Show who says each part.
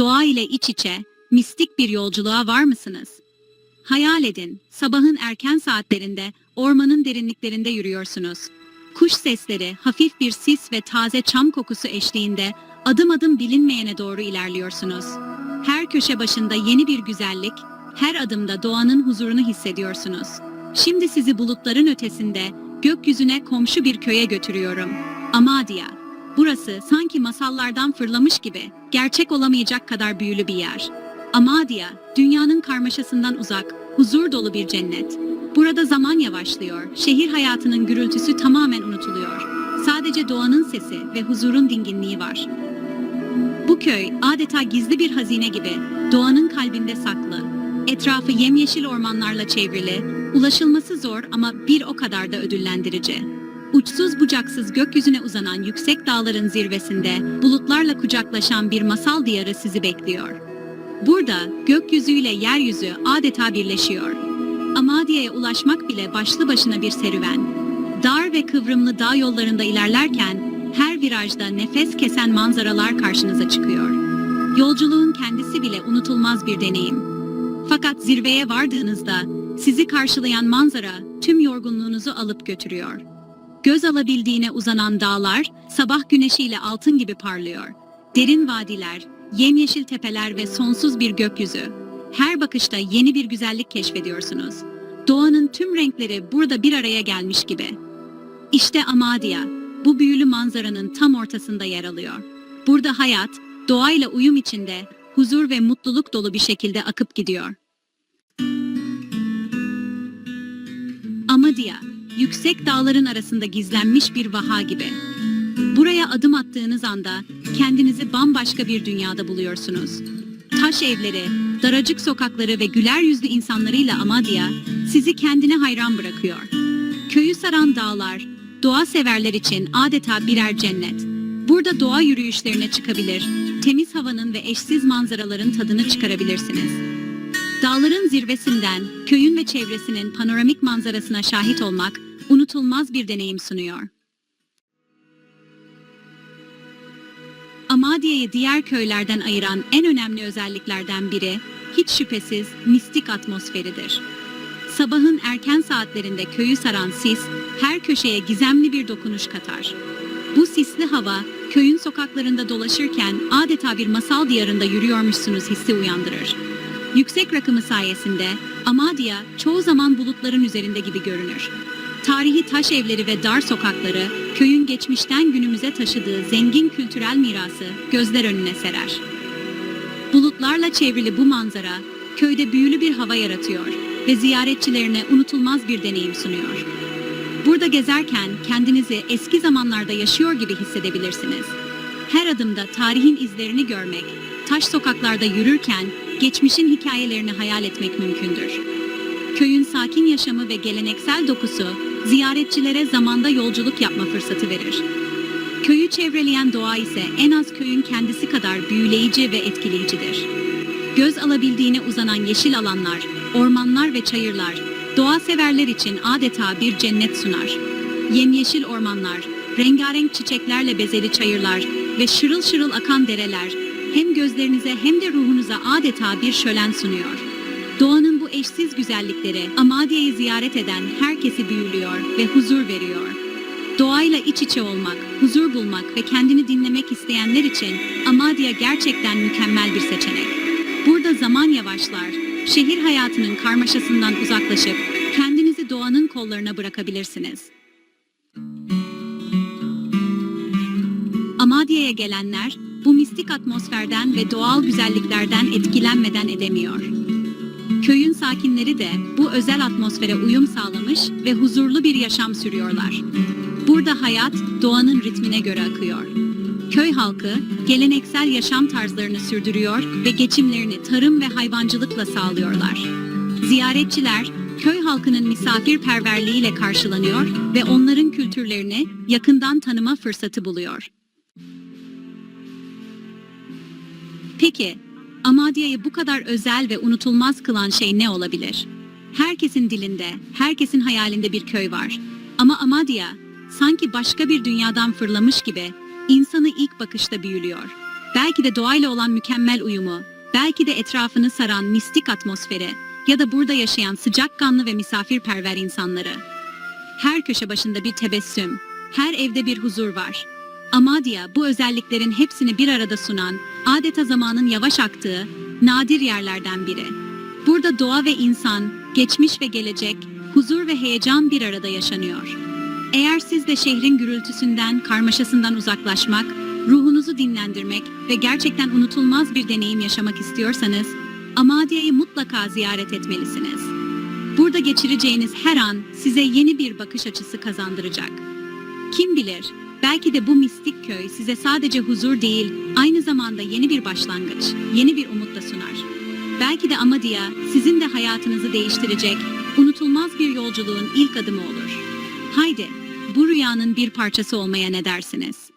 Speaker 1: doğa ile iç içe, mistik bir yolculuğa var mısınız? Hayal edin, sabahın erken saatlerinde ormanın derinliklerinde yürüyorsunuz. Kuş sesleri, hafif bir sis ve taze çam kokusu eşliğinde adım adım bilinmeyene doğru ilerliyorsunuz. Her köşe başında yeni bir güzellik, her adımda doğanın huzurunu hissediyorsunuz. Şimdi sizi bulutların ötesinde, gökyüzüne komşu bir köye götürüyorum. Amadia. Burası sanki masallardan fırlamış gibi, gerçek olamayacak kadar büyülü bir yer. Amadia, dünyanın karmaşasından uzak, huzur dolu bir cennet. Burada zaman yavaşlıyor, şehir hayatının gürültüsü tamamen unutuluyor. Sadece doğanın sesi ve huzurun dinginliği var. Bu köy adeta gizli bir hazine gibi doğanın kalbinde saklı. Etrafı yemyeşil ormanlarla çevrili, ulaşılması zor ama bir o kadar da ödüllendirici. Uçsuz bucaksız gökyüzüne uzanan yüksek dağların zirvesinde bulutlarla kucaklaşan bir masal diyarı sizi bekliyor. Burada gökyüzüyle yeryüzü adeta birleşiyor. Amadia'ya ulaşmak bile başlı başına bir serüven. Dar ve kıvrımlı dağ yollarında ilerlerken her virajda nefes kesen manzaralar karşınıza çıkıyor. Yolculuğun kendisi bile unutulmaz bir deneyim. Fakat zirveye vardığınızda sizi karşılayan manzara tüm yorgunluğunuzu alıp götürüyor. Göz alabildiğine uzanan dağlar sabah güneşiyle altın gibi parlıyor. Derin vadiler, yemyeşil tepeler ve sonsuz bir gökyüzü. Her bakışta yeni bir güzellik keşfediyorsunuz. Doğanın tüm renkleri burada bir araya gelmiş gibi. İşte Amadia, bu büyülü manzaranın tam ortasında yer alıyor. Burada hayat, doğayla uyum içinde, huzur ve mutluluk dolu bir şekilde akıp gidiyor. Amadia, yüksek dağların arasında gizlenmiş bir vaha gibi. Buraya adım attığınız anda kendinizi bambaşka bir dünyada buluyorsunuz. Taş evleri, daracık sokakları ve güler yüzlü insanlarıyla Amadia sizi kendine hayran bırakıyor. Köyü saran dağlar, doğa severler için adeta birer cennet. Burada doğa yürüyüşlerine çıkabilir, temiz havanın ve eşsiz manzaraların tadını çıkarabilirsiniz. Dağların zirvesinden köyün ve çevresinin panoramik manzarasına şahit olmak unutulmaz bir deneyim sunuyor. Amadia'yı diğer köylerden ayıran en önemli özelliklerden biri hiç şüphesiz mistik atmosferidir. Sabahın erken saatlerinde köyü saran sis her köşeye gizemli bir dokunuş katar. Bu sisli hava köyün sokaklarında dolaşırken adeta bir masal diyarında yürüyormuşsunuz hissi uyandırır. Yüksek rakımı sayesinde Amadia çoğu zaman bulutların üzerinde gibi görünür. Tarihi taş evleri ve dar sokakları köyün geçmişten günümüze taşıdığı zengin kültürel mirası gözler önüne serer. Bulutlarla çevrili bu manzara köyde büyülü bir hava yaratıyor ve ziyaretçilerine unutulmaz bir deneyim sunuyor. Burada gezerken kendinizi eski zamanlarda yaşıyor gibi hissedebilirsiniz. Her adımda tarihin izlerini görmek, taş sokaklarda yürürken geçmişin hikayelerini hayal etmek mümkündür. Köyün sakin yaşamı ve geleneksel dokusu ziyaretçilere zamanda yolculuk yapma fırsatı verir. Köyü çevreleyen doğa ise en az köyün kendisi kadar büyüleyici ve etkileyicidir. Göz alabildiğine uzanan yeşil alanlar, ormanlar ve çayırlar doğa severler için adeta bir cennet sunar. Yemyeşil ormanlar, rengarenk çiçeklerle bezeli çayırlar ve şırıl şırıl akan dereler hem gözlerinize hem de ruhunuza adeta bir şölen sunuyor. Doğanın bu eşsiz güzellikleri Amadia'yı ziyaret eden herkesi büyülüyor ve huzur veriyor. Doğayla iç içe olmak, huzur bulmak ve kendini dinlemek isteyenler için Amadia gerçekten mükemmel bir seçenek. Burada zaman yavaşlar, şehir hayatının karmaşasından uzaklaşıp kendinizi doğanın kollarına bırakabilirsiniz. Amadia'ya gelenler bu mistik atmosferden ve doğal güzelliklerden etkilenmeden edemiyor. Köyün sakinleri de bu özel atmosfere uyum sağlamış ve huzurlu bir yaşam sürüyorlar. Burada hayat doğanın ritmine göre akıyor. Köy halkı geleneksel yaşam tarzlarını sürdürüyor ve geçimlerini tarım ve hayvancılıkla sağlıyorlar. Ziyaretçiler köy halkının misafirperverliğiyle karşılanıyor ve onların kültürlerini yakından tanıma fırsatı buluyor. Peki, Amadia'yı bu kadar özel ve unutulmaz kılan şey ne olabilir? Herkesin dilinde, herkesin hayalinde bir köy var. Ama Amadia sanki başka bir dünyadan fırlamış gibi insanı ilk bakışta büyülüyor. belki de doğayla olan mükemmel uyumu, belki de etrafını saran mistik atmosferi ya da burada yaşayan sıcakkanlı ve misafirperver insanları. Her köşe başında bir tebessüm, her evde bir huzur var. Amadia bu özelliklerin hepsini bir arada sunan, adeta zamanın yavaş aktığı, nadir yerlerden biri. Burada doğa ve insan, geçmiş ve gelecek, huzur ve heyecan bir arada yaşanıyor. Eğer siz de şehrin gürültüsünden, karmaşasından uzaklaşmak, ruhunuzu dinlendirmek ve gerçekten unutulmaz bir deneyim yaşamak istiyorsanız, Amadia'yı mutlaka ziyaret etmelisiniz. Burada geçireceğiniz her an size yeni bir bakış açısı kazandıracak. Kim bilir, belki de bu mistik köy size sadece huzur değil, aynı zamanda yeni bir başlangıç, yeni bir umut da sunar. Belki de Amadia sizin de hayatınızı değiştirecek, unutulmaz bir yolculuğun ilk adımı olur. Haydi, bu rüyanın bir parçası olmaya ne dersiniz?